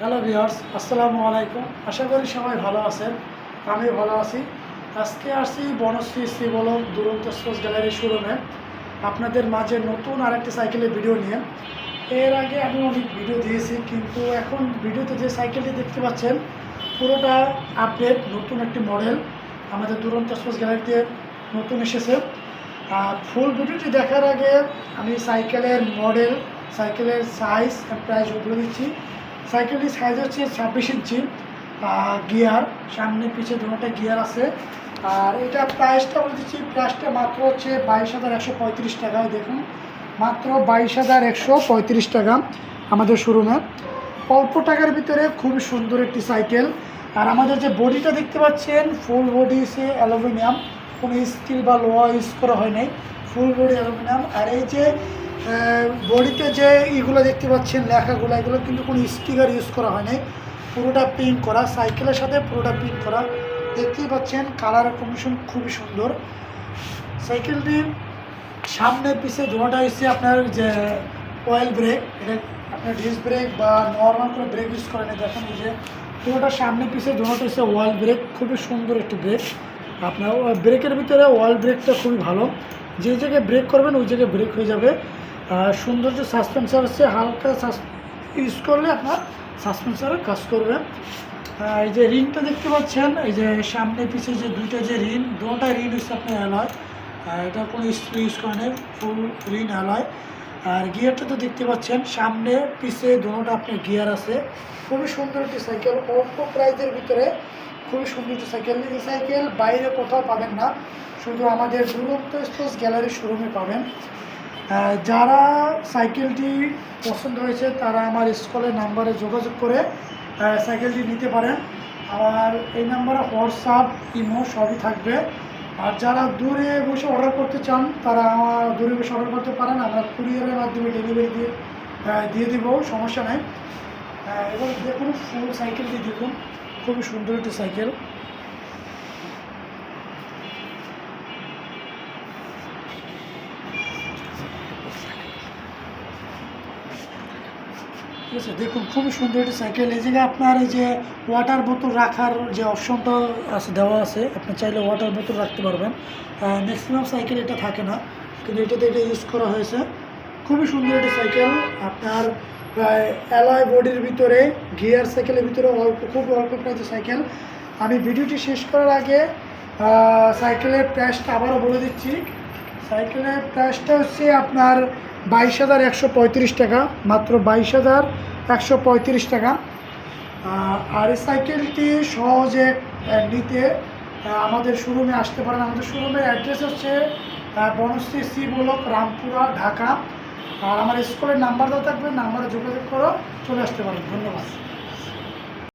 Hello viewers আসসালামু আলাইকুম আশা করি সবাই ভালো আছেন। আমি ভালো আছি। আজকে আসছি বনশ্রী শ্রী বলম দুরন্ত স্পোর্টস গ্যালারি শোরুমে আপনাদের মাঝে নতুন আরেকটি সাইকেলের ভিডিও নিয়ে। এর আগে আমি অনেক ভিডিও দিয়েছি, কিন্তু এখন ভিডিওতে যে সাইকেলটি দেখতে পাচ্ছেন, পুরোটা আপডেট নতুন একটি মডেল আমাদের দুরন্ত স্পোর্টস গ্যালারিতে নতুন এসেছে। আর ফুল ভিডিওটি দেখার আগে আমি সাইকেলের মডেল সাইকেলের সাইজ প্রাইস বলে দিচ্ছি। সাইকেলটির সাইজ হচ্ছে ছাব্বিশ ইঞ্চি গিয়ার, সামনে পিছিয়ে দুটোটা গিয়ার আছে। আর এটা প্রাইসটা বলে দিচ্ছি প্রাইসটা মাত্র হচ্ছে বাইশ হাজার একশো পঁয়ত্রিশ টাকায় দেখুন। মাত্র বাইশ হাজার একশো পঁয়ত্রিশ টাকা আমাদের শোরুমে। অল্প টাকার ভিতরে খুবই সুন্দর একটি সাইকেল। আর আমাদের যে বডিটা দেখতে পাচ্ছেন ফুল বডি সে অ্যালুমিনিয়াম, কোনো স্টিল বা লোহা ইউজ করা হয় নাই। Full body aluminium. আর এই যে বডিতে যে ইগুলো দেখতে পাচ্ছেন, লেখাগুলো, এগুলো কিন্তু কোনো স্টিকার ইউজ করা হয় নাই। পুরোটা প্রিন্ট করা, সাইকেলের সাথে পুরোটা প্রিন্ট করা। দেখতেই পাচ্ছেন কালার কমিশন খুবই সুন্দর। সাইকেলটি সামনে পিছে দুটোটা হচ্ছে আপনার যে অয়েল ব্রেক এটা আপনার ডিস ব্রেক বা নর্মাল করে ব্রেক ইউজ করেন দেখেন এই যে, পুরোটা সামনে পিছে দুটোটা হচ্ছে অয়েল ব্রেক খুবই সুন্দর একটি ব্রেক আপনার ব্রেকের ভিতরে অয়েল ব্রেকটা খুবই ভালো। যে জায়গায় ব্রেক করবেন, ওই জায়গায় ব্রেক হয়ে যাবে। সুন্দর যে সাসপেন্সার আছে, হালকা ইউজ করলে আপনার সাসপেন্সারে কাজ করবে। এই যে রিংটা দেখতে পাচ্ছেন, এই যে সামনে পিছিয়ে যে দুইটা যে রিং, দুটা রিং হচ্ছে আপনার অ্যালয় এটা কোনো স্প্রে ইউজ করে নেই ফুল রিং অ্যালয় আর গিয়ারটা তো দেখতে পাচ্ছেন, সামনে, পিছে দুটোটা আপনার গিয়ার আছে। খুবই সুন্দর একটি সাইকেল অল্প প্রাইজের ভিতরে খুবই সুন্দর একটি সাইকেল এই সাইকেল বাইরে কোথাও পাবেন না, শুধু আমাদের দুরন্ত স্পোর্টস গ্যালারি শোরুমে পাবেন। যারা সাইকেলটি পছন্দ হয়েছে, তারা আমার স্কুলের নাম্বারে যোগাযোগ করে সাইকেলটি নিতে পারেন। আর এই নাম্বারে হোয়াটসঅ্যাপ, ইমো সবই থাকবে। আর যারা দূরে বসে অর্ডার করতে চান, তারা আমার দূরে বসে অর্ডার করতে পারেন। আমরা কুরিয়ারের মাধ্যমে ডেলিভারি দিয়ে দিয়ে দিব, সমস্যা নাই। এবং দেখুন ফুল সাইকেলটি দেখুন, খুবই সুন্দর একটি সাইকেল। ঠিক আছে, দেখুন, খুবই সুন্দর একটি সাইকেল এই জায়গায় আপনার এই যে ওয়াটার বোতল রাখার যে অপশনটা আছে, দেওয়া আছে, আপনি চাইলে ওয়াটার বোতল রাখতে পারবেন। ম্যাক্সিমাম সাইকেল এটা থাকে না, কিন্তু এটাতে এটা ইউজ করা হয়েছে। খুবই সুন্দর একটি সাইকেল আপনার অ্যালয় বডির ভিতরে গিয়ার সাইকেলের ভিতরে অল্প, খুব অল্প প্রাইজের সাইকেল আমি ভিডিওটি শেষ করার আগে সাইকেলের প্রাইসটা আবারও বলে দিচ্ছি। সাইকেলের প্রাইসটা হচ্ছে আপনার বাইশ হাজার একশো পঁয়ত্রিশ টাকা, মাত্র বাইশ হাজার একশো পঁয়ত্রিশ টাকা। আর এই সাইকেলটি সহজে নিতে আমাদের শোরুমে আসতে পারেন। আমাদের শোরুমের অ্যাড্রেস হচ্ছে বনশ্রী সি বলক, রামপুরা, ঢাকা। আর আমার স্কুলের নাম্বার দেওয়া থাকবে, নাম্বারে যোগাযোগ করো, চলে আসতে পারেন। ধন্যবাদ।